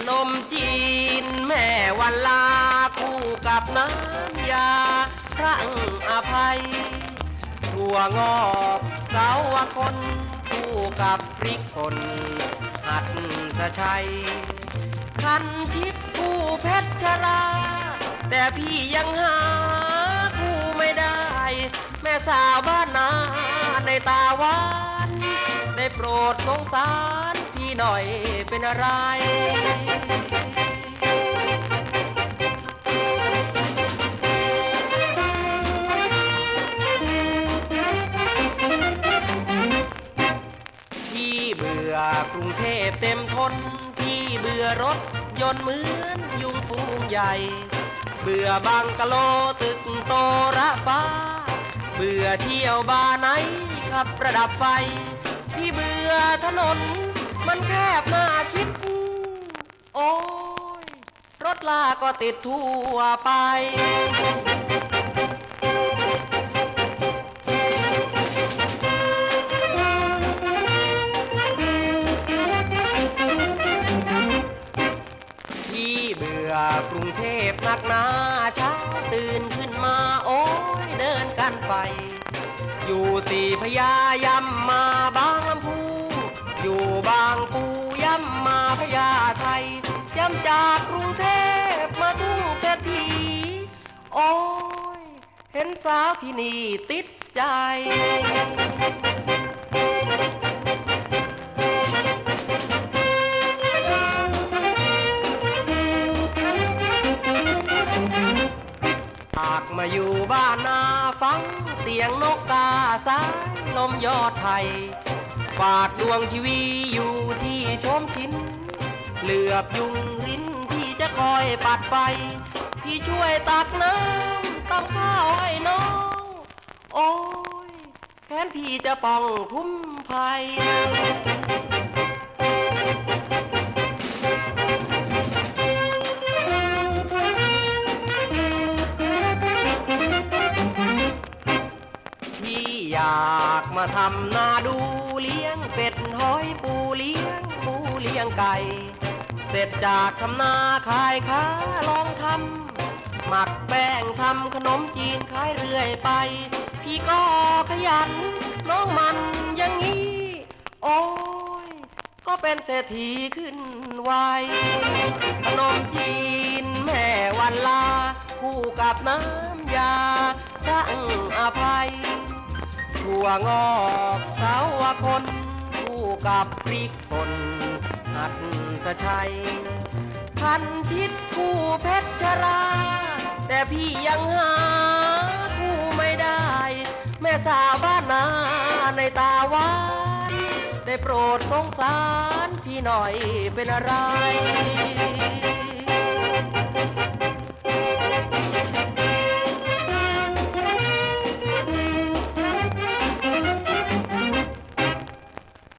ขนมจีน แม่วันลาคู่กับน้ำยา พระอภัยถั่วงอกเสาวคน คู่กับพริกป่นหัดสะชัยคันชิดคู่เพชรชรา แต่พี่ยังหาคู่ไม่ได้ แม่สาวบ้านนาในตาหวาน ได้โปรดสงสาร หน่อยเป็นอะไร พี่เบื่อกรุงเทพเต็มทน พี่เบื่อรถยนต์เหมือนยุงฟูงใหญ่ เบื่อบังกะโลตึกโตระฟ้า เบื่อเที่ยวบาร์ไหนขับประดับไฟ พี่เบื่อถนน มันแคบน่าคิด โอ้ย รถลาก็ติดทั่วไปพี่เบื่อกรุงเทพนักหนาเช้าตื่นขึ้นมา โอ้ย เดินกันไป อยู่สี่พญายำมา พญาไทย่ำจากกรุงเทพมาทุ่งกะทีโอ้ย เห็นสาวที่นี่ติดใจหากมาอยู่บ้านนาฟังเสียงนกกาสายลมยอดไทยฝากดวงชีวีอยู่ที่ชมชิน เหลือบยุงรินพี่จะคอยปัดไป พี่ช่วยตักน้ำตำข้าวให้น้อง โอ้ยแค้นพี่จะป้องคุ้มภัยมีอยากมาทำนาดูเลี้ยงเป็ดหอยปู ลี้ยงไก่ เสร็จจากทำนาขายค้าลองทำหมักแป้งทำขนมจีนขายเรื่อยไป พี่ก็ขยัน น้องมันอย่างนี้ โอ้ย ก็เป็นเศรษฐีขึ้นไวขนมจีนแม่วันลา คู่กับน้ำยาตั้งอภัยถั่วงอกสาวคน คู่กับพริกป่น หัดสะชัย พันทิศคู่เพชรชรา แต่พี่ยังหาคู่ไม่ได้ แม่สาวบ้านนาในตาหวานได้โปรดสงสารพี่หน่อยเป็นอะไร